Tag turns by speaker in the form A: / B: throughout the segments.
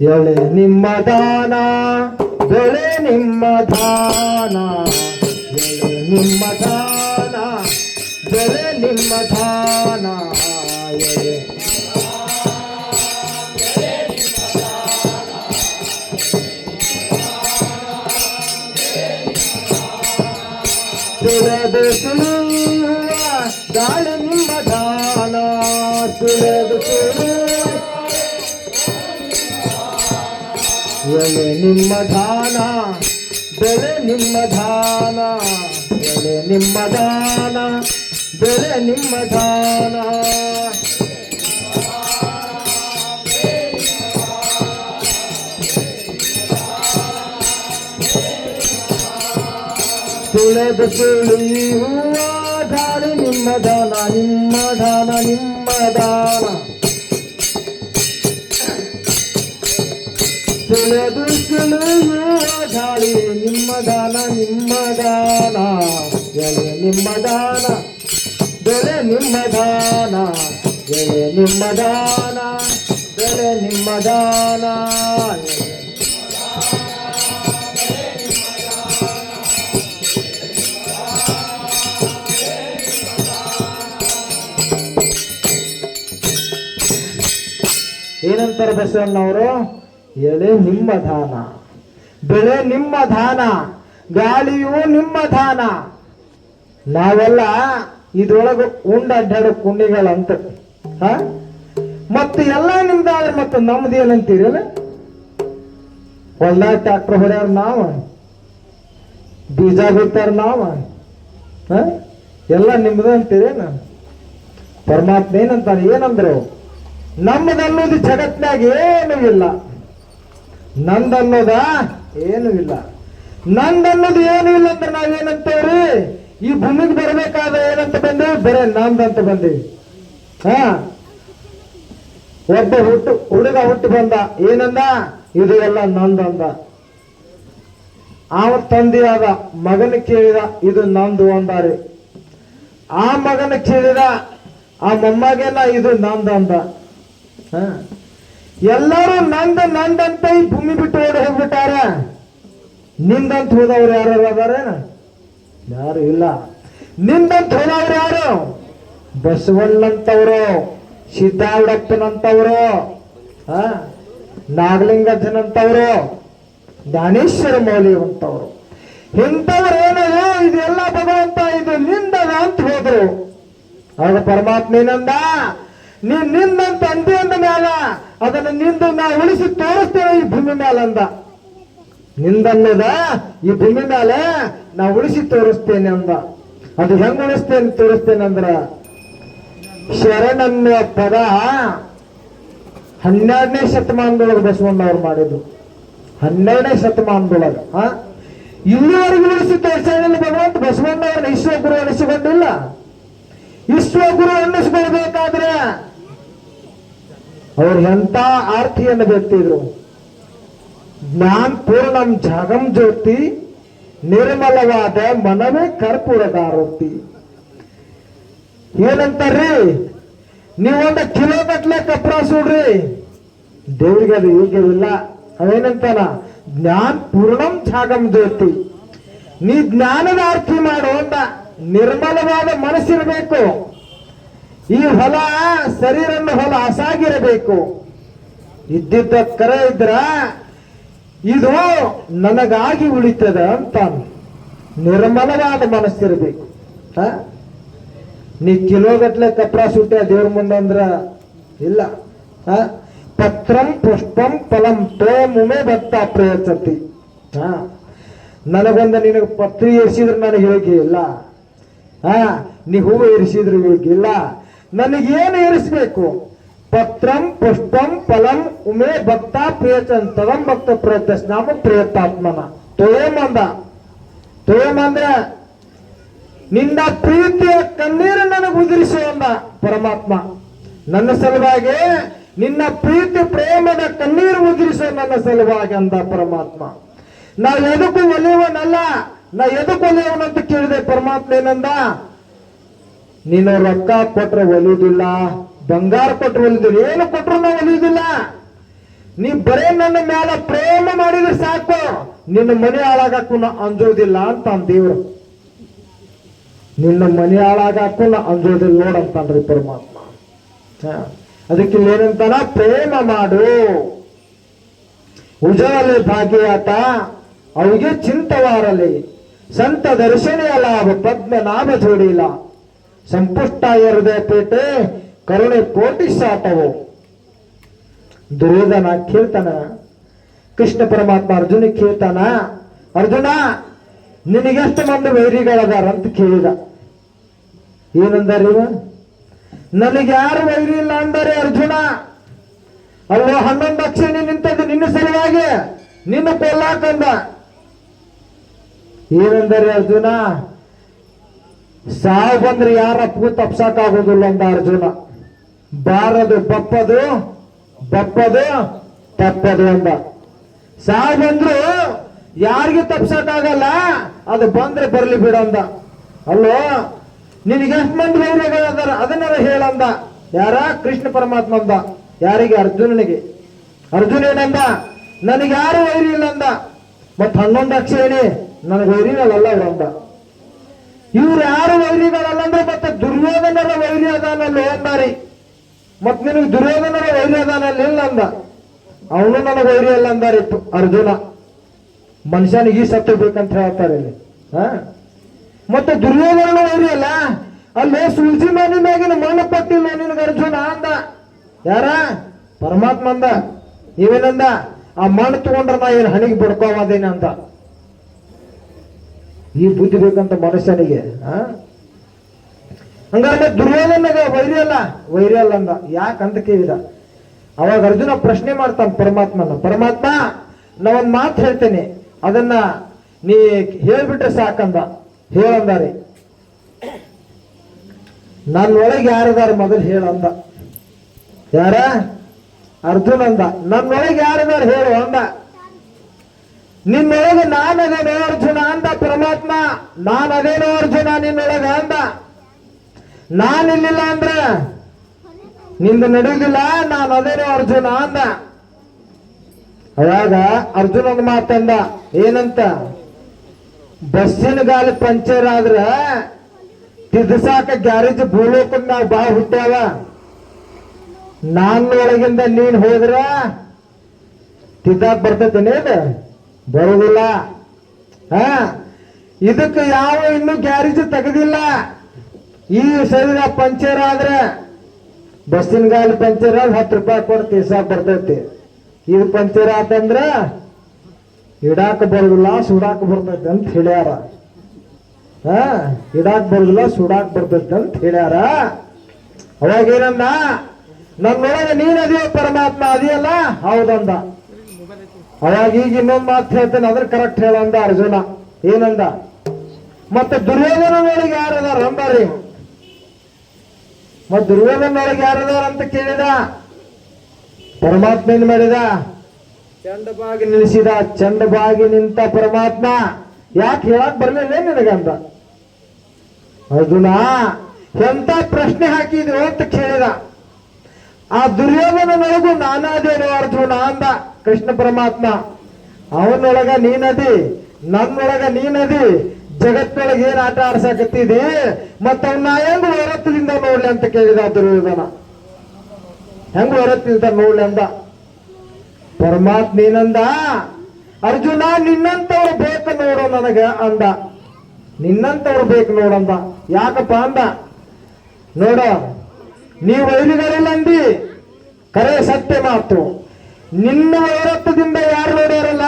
A: ಎಳೆ ನಿಮ್ಮ ದಾನ ಬೆಳೆ ನಿಮ್ಮ ದಾನ ಎಳೆ ನಿಮ್ಮ ದಾನ ಬೆಳೆ ನಿಮ್ಮ ದಾನ ಎಳೆ ಸುಳದು ಎಳೆ ನಿಮ್ಮ ದಾನ, ಬೆಳೆ ನಿಮ್ಮ ದಾನ ಎಳೆ ನಿಮ್ಮ ದಾನ, ಬೆಳೆ ನಿಮ್ಮ ದಾನ. ಸುಳದು ಸುಳಿಯುವ ದಾಳಿ ನಿಮ್ಮ ದಾನ ನಿಮ್ಮ ದಾನ ನಿಮ್ಮ ದಾನ. ಸುಳದು ಸುಳಿಯುವ ದಾಳಿ, ನಿಮ್ಮ ದಾನ ನಿಮ್ಮ ದಾನ ಎಳೆ ನಿಮ್ಮ ದಾನ, ಬೆಳೆ ನಿಮ್ಮ ದಾನ ಜಯ ನಿಮ್ಮ ದಾನ, ಬೆಳೆ ನಿಮ್ಮ ದಾನ ಏನಂತಾರೆ ಎಳೆ ನಿಮ್ಮ ದಾನ ಬೆಳೆ ನಿಮ್ಮ ದಾನ ಗಾಳಿಯು ನಿಮ್ಮ ದಾನ ನಾವೆಲ್ಲ ಇದ್ರೊಳಗೆ ಉಂಡ ಅಡ್ಡಾಡೋ ಕುಂಡಿಗಳಂತ. ಹ? ಮತ್ತೆ ಎಲ್ಲ ನಿಮ್ದಾದ್ರೆ ಮತ್ತೆ ನಮ್ದು ಏನಂತೀರಲ್ಲ ಹೊಲ್ದಾಗ ಟ್ಯಾಕ್ಟರ್ ಹೊಡ್ಯಾರ ನಾವ. ಬೀಜ ಬಿತ್ತಾರ ನಾವ. ಎಲ್ಲ ನಿಮ್ದು ಅಂತೀರೇನ ಪರಮಾತ್ಮ ಏನಂತಾನೆ? ಏನಂದ್ರು? ನಮ್ಮದನ್ನೋದು ಜಗತ್ನಾಗ ಏನೂ ಇಲ್ಲ. ನಂದನ್ನೋದ ಏನು ಇಲ್ಲ. ನಂದನ್ನೋದು ಏನು ಇಲ್ಲ ಅಂದ್ರೆ ನಾವೇನಂತೇವ್ರಿ ಈ ಭೂಮಿಗೆ ಬರಬೇಕಾದ ಏನಂತ ಬಂದೇವಿ, ಬರೇ ನಂದಂತ ಬಂದೇವಿ. ಹಾ. ಒಬ್ಬ ಹುಟ್ಟು, ಹುಡುಗ ಹುಟ್ಟು ಬಂದ. ಏನಂದ? ಇದು ಎಲ್ಲ ನಂದಂದ. ಆವ ತಂದೆ ಆದ ಮಗನ ಕೇಳಿದ, ಇದು ನಂದು ಅಂದಾರೆ. ಆ ಮಗನ ಕೇಳಿದ, ಆ ಮೊಮ್ಮಗೆಲ್ಲ ಇದು ನಂದಂದ. ಹ. ಎಲ್ಲರೂ ನಂದ ನಂದಂತ ಈ ಭೂಮಿ ಬಿಟ್ಟು ಓಡಿ ಹೋಗ್ಬಿಟ್ಟಾರ. ನಿಂದಂತ ಹೋದವ್ರು ಯಾರು ಅದಾರ ಯಾರು ಇಲ್ಲ. ನಿಂದಂತ ಹೋದವ್ರು ಯಾರು? ಬಸವಣ್ಣಂತವ್ರು ಸಿದ್ದಾವಡಪ್ಪನಂತವ್ರು ಹ ನಾಗಲಿಂಗಜ್ಜನಂತವ್ರು, ಜ್ಞಾನೇಶ್ವರ ಮೌಲ್ಯವಂತವ್ರು. ಇಂಥವ್ರು ಏನೋ? ಇದೆಲ್ಲ ಭಗವಂತ, ಇದು ನಿಂದದ ಅಂತ ಹೋದ್ರು. ಅದು ಪರಮಾತ್ಮ ಏನಂದ? ನೀ ನಿಂದಂತ ಅಂದಿ ಅಂದ ಮ್ಯಾಲ ಅದನ್ನ ನಿಂದು ನಾ ಉಳಿಸಿ ತೋರಿಸ್ತೇನೆ ಈ ಭೂಮಿ ಮ್ಯಾಲ ಅಂದ ನಿಂದನ್ನದ ಈ ಭೂಮಿ ಮೇಲೆ ನಾ ಉಳಿಸಿ ತೋರಿಸ್ತೇನೆ ಅಂದ. ಅದು ಹೆಂಗ್ ಉಳಿಸ್ತೇನೆ ತೋರಿಸ್ತೇನೆ ಅಂದ್ರ? ಶರಣನ್ನ ಪದ ಹನ್ನೆರಡನೇ ಶತಮಾನದೊಳಗೆ ಬಸವಣ್ಣವ್ರು ಮಾಡಿದ್ರು ಹನ್ನೆರಡನೇ ಶತಮಾನದೊಳಗೆ ಇಲ್ಲಿವರೆಗೂ ಉಳಿಸಿ ತೋರಿಸಿಲ್ಲ ಭಗವಂತ ಬಸವಣ್ಣವ್ರನ್ನ ಗುರು ಅನಿಸಿಕೊಂಡಿಲ್ಲ. ವಿಶ್ವಗುರು ಎನ್ನಿಸ್ಕೊಳ್ಬೇಕಾದ್ರೆ ಅವ್ರು ಎಂತ ಆರ್ತಿಯನ್ನು ಬೆತ್ತಿದ್ರು ಜ್ಞಾನ ಪೂರ್ಣಂ ಜಾಗಂ ಜ್ಯೋತಿ, ನಿರ್ಮಲವಾದ ಮನವೇ ಕರ್ಪೂರದಾರೋತಿ ಏನಂತಾರ್ರಿ? ನೀವೊಂದು ಕಿಲೋ ಗಟ್ಲೆ ಕಪ್ರ ಸುಡ್ರಿ. ದೇವ್ರಿಗೆ ಅದು ಯೋಗ್ಯವಿಲ್ಲ ಅವೇನಂತಾನ ಜ್ಞಾನ ಪೂರ್ಣಂ ಜಾಗಂ ಜ್ಯೋತಿ. ನೀ ಜ್ಞಾನದ ಅರ್ಥಿ ಮಾಡು ಅಂತ. ನಿರ್ಮಲವಾದ ಮನಸ್ಸಿರಬೇಕು. ಈ ಹೊಲ ಶರೀರನ್ನು ಹೊಲ ಹಸಾಗಿರಬೇಕು. ಇದ್ದಿದ್ದ ಕರ ಇದ್ರ, ಇದು ನನಗಾಗಿ ಉಳಿತದ ಅಂತ ನಿರ್ಮಲವಾದ ಮನಸ್ಸಿರಬೇಕು? ನೀ ಕಿಲೋಗಟ್ಲೆ ಕಪ್ರ ಸುಟ್ಟೆ ದೇವ್ರ ಮುಂದೆ ಅಂದ್ರ ಇಲ್ಲ? ಪತ್ರಂ ಪುಷ್ಪಂ ಫಲಂ ತೋಮುಮೆ ಭತ್ತ ಪ್ರಯತ್ಸತಿ ನನಗೊಂದು ನಿನಗೆ ಪತ್ರಿ ಎಸಿದ್ರೆ ನನಗೆ ಹೇಗೆ ಇಲ್ಲ. ಹಾ ನೀ ಹೂವು ಇರಿಸಿದ್ರು ಇಲ್ಲ ನನಗೇನು ಏರಿಸ್ಬೇಕು? ಪತ್ರಂ, ಪುಷ್ಪಂ, ಫಲಂ, ಉಮೆ ಭಕ್ತ ಪ್ರಿಯಚನ್ ತವಂ ಭಕ್ತ ಪ್ರಯತ್ನ ನಾಮ ಪ್ರಿಯತಾತ್ಮನ. ತೊಳೆಮಂದ ತೊಳೆಮಂದ್ರೆ ನಿನ್ನ ಪ್ರೀತಿಯ ಕಣ್ಣೀರು ನನಗೆ ಉದುರಿಸು ಅಂದ ಪರಮಾತ್ಮ. ನನ್ನ ಸಲುವಾಗಿ ನಿನ್ನ ಪ್ರೀತಿ, ಪ್ರೇಮದ ಕಣ್ಣೀರು ಉದುರಿಸೋ ನನ್ನ ಸಲುವಾಗಿ ಅಂದ ಪರಮಾತ್ಮ. ನಾವು ಎದಕ್ಕೂ ಒಲಿಯವನಲ್ಲ. ನಾ ಎದಕ್ಕೂ ಅವನಂತ ಕೇಳಿದೆ ಪರಮಾತ್ಮ ಏನಂದ? ನೀನು ರೊಕ್ಕ ಕೊಟ್ರೆ ಒಲಿಯುವುದಿಲ್ಲ ಬಂಗಾರ ಕೊಟ್ರೆ ಒಲಿದಿಲ್ಲ ಏನು ಕೊಟ್ರು ನಾ ಒಲಿಯುವುದಿಲ್ಲ ನೀ ಬರೇ ನನ್ನ ಮ್ಯಾಲ ಪ್ರೇಮ ಮಾಡಿದ್ರೆ ಸಾಕು, ನಿನ್ನ ಮನೆ ಹಾಳಾಗಕ್ಕೂ ಅಂಜೋದಿಲ್ಲ ಅಂತ ದೇವ್ರು. ನಿನ್ನ ಮನೆ ಹಾಳಾಗಕ್ಕೂ ನಾ ಅಂಜೋದಿಲ್ಲ ನೋಡಂತಾನ್ರಿ ಪರಮಾತ್ಮ. ಅದಕ್ಕೆ ಏನಂತನ ಏನಂತಾನ ಪ್ರೇಮ ಮಾಡು. ಉಜಾಲೆ ಭಾಗಿಯಾತ, ಅವಿಗೆ ಚಿಂತವಾರಲಿ. ಸಂತ ದರ್ಶನೆಯ ಲಾಭ ಪದ್ಮನಾಭ ಜೋಡಿಲ್ಲ. ಸಂಪುಷ್ಟ ಹೃದಯ ಪೇಟೆ, ಕರುಣೆ ಕೋಟಿ ಸಾಟವು. ದುರ್ಯೋಧನ ಕೇಳ್ತಾನ ಕೃಷ್ಣ ಪರಮಾತ್ಮ ಅರ್ಜುನ ಕೇಳ್ತಾನ ಅರ್ಜುನ, ನಿನಗೆಷ್ಟು ಮಂದಿ ವೈರಿಗಳದಾರ ಅಂತ ಕೇಳಿದ. ಏನಂದರಿ ನನಗೆ ಯಾರು ವೈರಿ ಇಲ್ಲ ಅಂದರೆ ಅರ್ಜುನ. ಅಲ್ಲೋ ಹನ್ನೊಂದು ಅಕ್ಷಣಿ ನಿಂತದ್ದು ನಿನ್ನ ಸಲುವಾಗಿ. ನಿನ್ನ ಕೊಲ್ಲಾಕಂದ. ಏನಂದರೆ ಅರ್ಜುನ, ಸಾವು ಬಂದ್ರೆ ಯಾರಪ್ಪಗೂ ತಪ್ಸಕ್ಕಾಗೋದಿಲ್ಲ ಅಂದ ಅರ್ಜುನ. ಬಾರದು, ಬಪ್ಪದು ಬಪ್ಪದು, ತಪ್ಪದು ಅಂದ. ಸಾವು ಬಂದ್ರು ಯಾರಿಗೂ ತಪ್ಸಕ್ಕಾಗಲ್ಲ ಅದು ಬಂದ್ರೆ ಬರ್ಲಿ ಬಿಡಂದ ಅಲ್ಲೋ, ನಿನಗೆ ಎಷ್ಟು ಮಂದಿ ವೈರಿಗಳದಾರ? ಅದನ್ನೆಲ್ಲ ಹೇಳಂದ ಯಾರ? ಕೃಷ್ಣ ಪರಮಾತ್ಮ ಅಂದ. ಯಾರಿಗೆ? ಅರ್ಜುನನಿಗೆ. ಅರ್ಜುನ ಏನಂದ ನನಗೆ ಯಾರು ವೈರಿ ಇಲ್ಲ ಅಂದ. ಮತ್ ಹನ್ನೊಂದು ಅಕ್ಷೇಣಿ ನನಗೆ ಅಲ್ಲ ಅಂದ ಇವ್ರು ಯಾರು ವೈರಿಗಳಲ್ಲ ಅಂದ್ರೆ ಮತ್ತೆ ದುರ್ಯೋಧನರ ವೈರಿ ಅದಾನಲ್ಲಿ ಅಂದಾರಿ ಮತ್ ನಿನಗೆ ದುರ್ಯೋಧನರ ವೈರಿ ಅದಾನಲ್ಲಿ ಇಲ್ಲ ಅಂದ. ಅವನು ನನಗೆ ವೈರಿ ಅಲ್ಲ ಅಂದಾರಿ ಅರ್ಜುನ. ಮನುಷ್ಯನಿಗೆ ಈ ಸತ್ತು ಬೇಕಂತ ಹೇಳ್ತಾರೆ ಇಲ್ಲಿ. ಹ? ಮತ್ತೆ ದುರ್ಯೋಧನ ವೈರಿ ಅಲ್ಲ? ಅಲ್ಲಿ ಸುಲ್ಸಿ ಮನೆ ಮ್ಯಾಗಿನ ಮಣ್ಣು ಪಟ್ಟಿಲ್ಲ ನಿನಗೆ ಅರ್ಜುನ ಅಂದ. ಯಾರ? ಪರಮಾತ್ಮ ಅಂದ. ನೀವೇನಂದ? ಆ ಮಣ್ಣು ತಗೊಂಡ್ರ ನಾ ಏನು ಹಣಿಗೆ ಬಡ್ಕೋದೇನೆ ಅಂತ. ಈ ಬುದ್ಧಿ ಬೇಕಂತ ಮನುಷ್ಯನಿಗೆ? ಹಂಗಾದ್ರೆ ದುರ್ಯೋಧನಗ ವೈರಿ ಅಲ್ಲ? ವೈರಿ ಅಲ್ಲ ಅಂದ. ಯಾಕಂತ ಕೇಳಿದ. ಅವಾಗ ಅರ್ಜುನ ಪ್ರಶ್ನೆ ಮಾಡ್ತಾನೆ ಪರಮಾತ್ಮನ, ಪರಮಾತ್ಮ ನಾವೊಂದು ಮಾತು ಹೇಳ್ತೇನೆ. ಅದನ್ನ ನೀ ಹೇಳ್ಬಿಟ್ರೆ ಸಾಕಂದ. ಹೇಳಂದಾರೆ ನನ್ನೊಳಗೆ ಯಾರದಾರ ಮೊದಲು ಹೇಳಂದ ಯಾರ? ಅರ್ಜುನ ಅಂದ. ನನ್ನೊಳಗೆ ಯಾರದಾರ ಹೇಳು ಅಂದ. ನಿನ್ನೊಳಗೆ ನಾನದೇನೋ ಅರ್ಜುನ ಅಂದ ಪರಮಾತ್ಮ? ನಾನದೇನೋ ಅರ್ಜುನ ನಿನ್ನೊಳಗೆ ಅಂದ? ನಾನಿಲ್ಲಿಲ್ಲ ಅಂದ್ರ? ನಿಂದ ನಡೆಯುವುದಿಲ್ಲ ನಾನು ಅದೇನೋ ಅರ್ಜುನ ಅಂದ? ಅವಾಗ ಅರ್ಜುನ ಒಂದು ಮಾತಂದ ಏನಂತ? ಬಸ್ಸಿನ ಗಾಲಿ ಪಂಚರ್ ಆದ್ರೆ ತಿದ್ಸಾಕ ಗ್ಯಾರೇಜ್ ಭೂಲೋಕದ ನಾವು ಬಾ ಹುಟ್ಟ್ಯಾವ. ನಾನೊಳಗಿಂದ ನೀನ್ ಹೋದ್ರ ತಿದ್ದಾಕ್ ಬರ್ತೈತೇನೆ ಬರುದಿಲ್ಲ ಹಾ? ಇದಕ್ಕೆ ಯಾವ ಇನ್ನು ಗ್ಯಾರೇಜ್ ತೆಗೆದಿಲ್ಲ. ಈ ಶರೀರ ಪಂಚರ್ ಆದ್ರೆ ಬಸ್ಸಿನ ಗಾಲ ಪಂಚರ್ ಆದ್ರೆ ಹತ್ತು ರೂಪಾಯಿ ಕೊಟ್ಟು ತೀರ್ಸಾಕ ಬರ್ತೈತಿ. ಇದು ಪಂಚರ್ ಆತಂದ್ರ ಇಡಾಕ ಬರುದಿಲ್ಲ, ಸುಡಾಕ ಬರ್ತೈತಿ ಅಂತ ಹೇಳ್ಯಾರ. ಹಾ? ಇಡಾಕ ಬರುದಿಲ್ಲ, ಸುಡಾಕ ಬರ್ತೈತಿ ಅಂತ ಹೇಳ್ಯಾರ. ಅವಾಗ ಏನಂದ? ನನ್ನೊಳಗೆ ನೀನದಿಯೋ ಪರಮಾತ್ಮ ಅದಿಯಲ್ಲ? ಹೌದಂದ. ಅವಾಗ ಈಗ ಇನ್ನೊಂದ್ ಮಾತು ಹೇಳ್ತೇನೆ ಅದ್ರ ಕರೆಕ್ಟ್ ಹೇಳಂದ ಅರ್ಜುನ. ಏನಂದ? ಮತ್ತೆ ದುರ್ಯೋಧನೊಳಗೆ ಯಾರದಾರ ಅಂಬಾರಿ? ಮತ್ ದುರ್ಯೋಧನೊಳಗೆ ಯಾರದಾರ ಅಂತ ಕೇಳಿದ? ಪರಮಾತ್ಮ ಏನ್ ಮಾಡಿದ? ಚಂಡಬಾಗಿ ನಿಲ್ಲಿಸಿದ. ಚಂಡಬಾಗಿ ನಿಂತ ಪರಮಾತ್ಮ. ಯಾಕೆ ಹೇಳಕ್ ಬರ್ಲಿಲ್ಲ ನಿನಗಂತ ಅರ್ಜುನ, ಎಂತ ಪ್ರಶ್ನೆ ಹಾಕಿದ್ರು ಅಂತ ಕೇಳಿದ. ಆ ದುರ್ಯೋಧನನೊಳಗೂ ನಾನಾದೇನು ಅರ್ಜುನ ಅಂದ. ಕೃಷ್ಣ ಪರಮಾತ್ಮ, ಅವನೊಳಗ ನೀನದಿ, ನನ್ನೊಳಗ ನೀನದಿ, ಜಗತ್ತೊಳಗೆ ಏನ್ ಆಟ ಆಡ್ಸಕತ್ತಿದಿ ಮತ್ತ ಅವನ್ನ ಹೆಂಗ್ ಹೊರತ್ತದಿಂದ ನೋಡ್ಲಿ ಅಂತ ಕೇಳಿದ ದುರ್ಯೋಧನ. ಹೆಂಗ್ ಹೊರತ್ತಿಂದ ನೋಡ್ಲಿ ಅಂದ. ಪರಮಾತ್ಮ ನೀನಂದ ಅರ್ಜುನ, ನಿನ್ನಂತವ್ರು ಬೇಕು ನೋಡು ನನಗ ಅಂದ. ನಿನ್ನಂತವ್ರು ಬೇಕು ನೋಡಂದ ಯಾಕಪ್ಪ ಅಂದ? ನೋಡ, ನೀವು ವೈರಿಗಳಿಲ್ಲ ಅಂದಿ, ಕರೆ ಸತ್ಯ ಮಾತು. ನಿನ್ನ ವೈರತ್ವದಿಂದ ಯಾರು ನೋಡ್ಯಾರಲ್ಲ,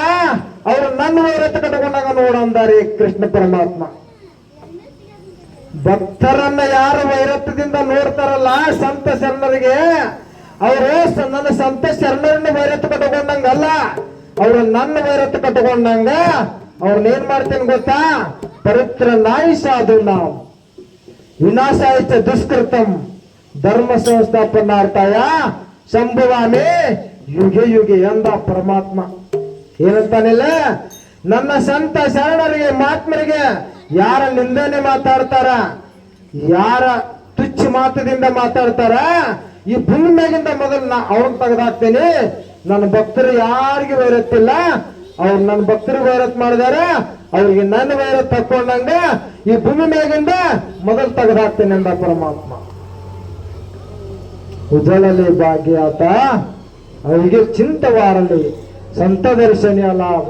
A: ಅವರು ನನ್ನ ವೈರತ್ವ ಕಟ್ಕೊಂಡಾಗ ನೋಡಂದಾರೆ ಕೃಷ್ಣ ಪರಮಾತ್ಮ. ಭಕ್ತರನ್ನ ಯಾರು ವೈರತ್ವದಿಂದ ನೋಡ್ತಾರಲ್ಲ, ಸಂತ ಶರಣರಿಗೆ, ಅವರು ನನ್ನ ಸಂತ ಶರಣರನ್ನ ವೈರತ್ವ ಕಟ್ಕೊಂಡಂಗಲ್ಲ ಅವರು ನನ್ನ ವೈರತ್ವ ಕಟ್ಕೊಂಡಂಗ ಅವ್ರನ್ನೇನ್ ಮಾಡ್ತೇನೆ ಗೊತ್ತಾ? ಪವಿತ್ರ ನಾಯಿಸ ಅದು ನಾವು. ವಿನಾಶಾಯಿತ ದುಷ್ಕೃತಂ. ಧರ್ಮ ಸಂಸ್ಥಾಪನಾರ್ಥಾಯ. ಸಂಭವಾಮಿ ಯುಗೆ ಯುಗೆ ಎಂದ ಪರಮಾತ್ಮ. ಏನಂತಾನಿಲ್ಲ? ನನ್ನ ಸಂತ ಶರಣರಿಗೆ, ಮಹಾತ್ಮರಿಗೆ ಯಾರ ನಿಂದನೆ ಮಾತಾಡ್ತಾರ? ಯಾರ ತುಚ್ಚ ಮಾತದಿಂದ ಮಾತಾಡ್ತಾರ? ಈ ಭೂಮಿ ಮ್ಯಾಗಿಂದ ಮೊದಲು ನಾ ಅವ್ರನ್ನ ತೆಗೆದಾಕ್ತೇನೆ. ನನ್ನ ಭಕ್ತರು ಯಾರಿಗೆ ವೈರತ್ತಿಲ್ಲ. ಅವ್ರು ನನ್ನ ಭಕ್ತರು ವೈರತ್ ಮಾಡಿದಾರ. ಅವ್ರಿಗೆ ನನ್ನ ವೈರತ್ ತಕ್ಕೊಂಡಂಗ ಈ ಭೂಮಿ ಮ್ಯಾಗಿಂದ ಮೊದಲು ತೆಗೆದಾಕ್ತೇನೆ ಎಂದ ಪರಮಾತ್ಮ. ಉಜಳಲಿ ಭಾಗ್ಯಾತ. ಅವರಿಗೆ ಚಿಂತವಾರಲಿ. ಸಂತ ದರ್ಶನಿಯ ಲಾಭ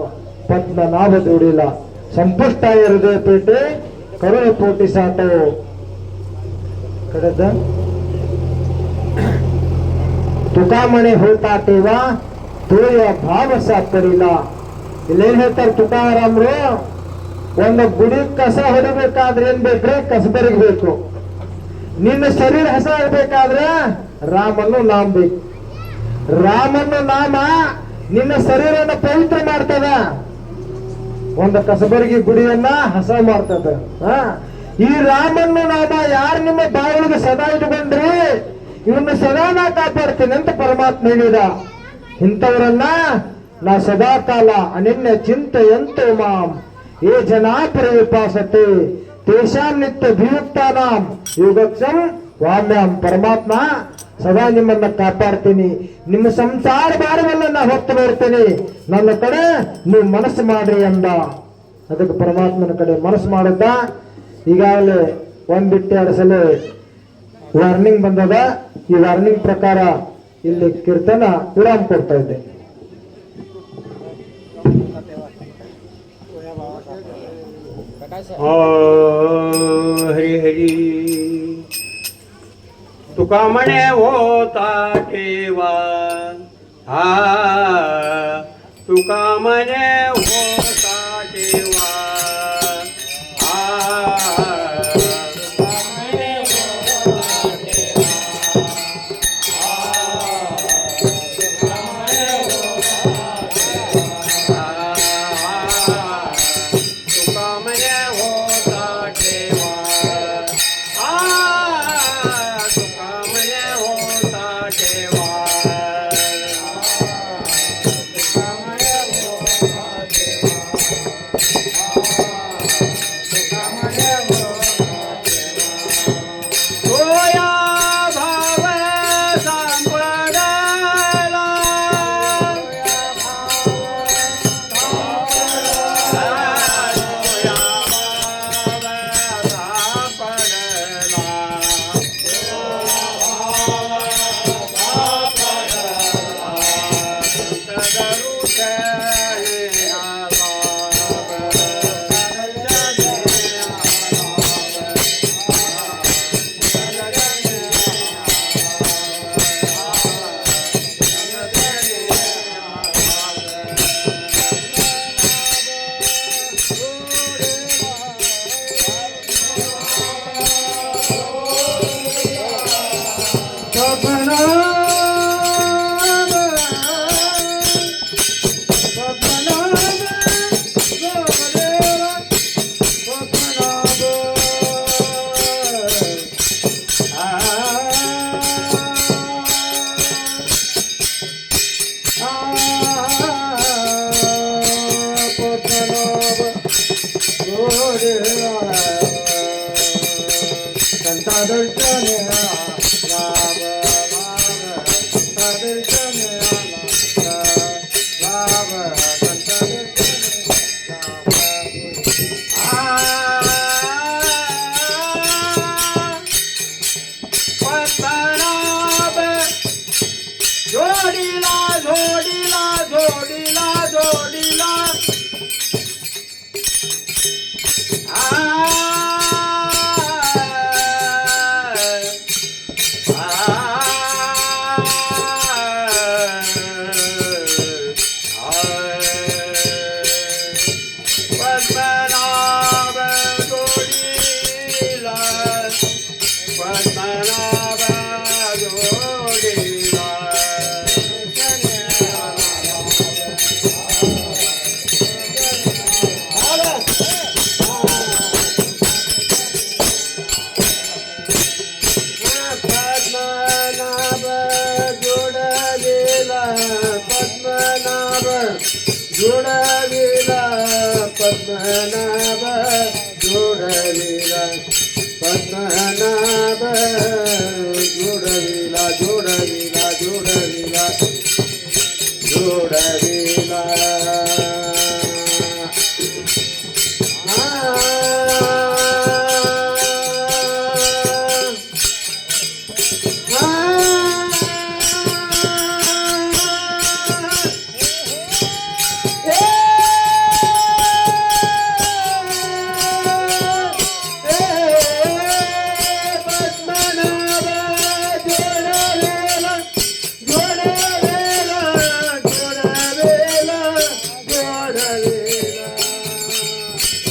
A: ಪದ್ಮನಾಭ ದುಡಿಲ. ಸಂಪುಷ್ಟ ಇರದೆ ಪೇಟೆ ಕರುಣ ಪೋಟಿ ಸಾಟವು ಕಡದ. ತುಕಾಮಣಿ ಹೋತಾ ತುಳಿಯ ಭಾವ ಸಾಕರಿಲ್ಲ. ಇಲ್ಲೇನ್ ಹೇಳ್ತಾರೆ ತುಕಾರಾಮ್ರು? ಒಂದು ಗುಡಿ ಕಸ ಹೊಡಿಬೇಕಾದ್ರೆ ಏನ್ ಬೇಕ್ರೆ? ಕಸಬರಿಗೆ ಬೇಕು. ನಿನ್ನ ಶರೀರ ಹಸ ಇರ್ಬೇಕಾದ್ರೆ ರಾಮನ್ನು ನಾಮ ಬೇಕು ರಾಮನ್ನು ನಾಮ ನಿನ್ನ ಶರೀರನ ಪವಿತ್ರ ಮಾಡ್ತದ. ಒಂದು ಕಸಬರಿಗೆ ಗುಡಿಯನ್ನ ಹಸ ಮಾಡ್ತದ? ಈ ರಾಮನ ನಾಮ ಯಾರು ನಿಮ್ಮ ಬಾಯೊಳಗೆ ಸದಾ ಇಟ್ಕೊಂಡ್ರಿ ಇವನ್ನ ಸದಾ ನಾ ಕಾಪಾಡ್ತೇನೆ ಅಂತ ಪರಮಾತ್ಮ ಹೇಳಿದ. ಇಂಥವರನ್ನ ನಾ ಸದಾ ಕಾಲ ಅನನ್ಯ ಚಿಂತೆ ಎಂತೋ ಮಾಂ. ಏ ಜನಾ ಪರಿವಿಪಾಸತೆ ತೇಷಾಂ ನಿತ್ಯ ಭಿಯುಕ್ತಾನಾಂ ಯೋಗಕ್ಷಂ ಒಮ್ಮೆ ಪರಮಾತ್ಮ, ಸದಾ ನಿಮ್ಮನ್ನ ಕಾಪಾಡ್ತೀನಿ. ನಿಮ್ಮ ಸಂಸಾರ ಭಾರವನ್ನ ನಾ ಹೊತ್ತು ಬರ್ತೇನೆ. ನನ್ನ ಕಡೆ ನೀವು ಮನಸ್ಸು ಮಾಡ್ರಿ ಅಂದ. ಅದಕ್ಕೆ ಪರಮಾತ್ಮನ ಕಡೆ ಮನಸ್ಸು ಮಾಡುತ್ತ. ಈಗಾಗಲೇ ಒಂದ್ ಬಿಟ್ಟು ಎರಡು ಸಲ ವಾರ್ನಿಂಗ್ ಬಂದದ. ಈ ವಾರ್ನಿಂಗ್ ಪ್ರಕಾರ ಇಲ್ಲಿ ಕೀರ್ತನ ವಿರಾಮ ಕೊಡ್ತಾ ಇದ್ದೆ.
B: ಹರಿ ಹರಿ तुका म्हणे होता केवा. हा तुका म्हणे होता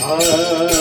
B: ಪದ್ಮನಾಭ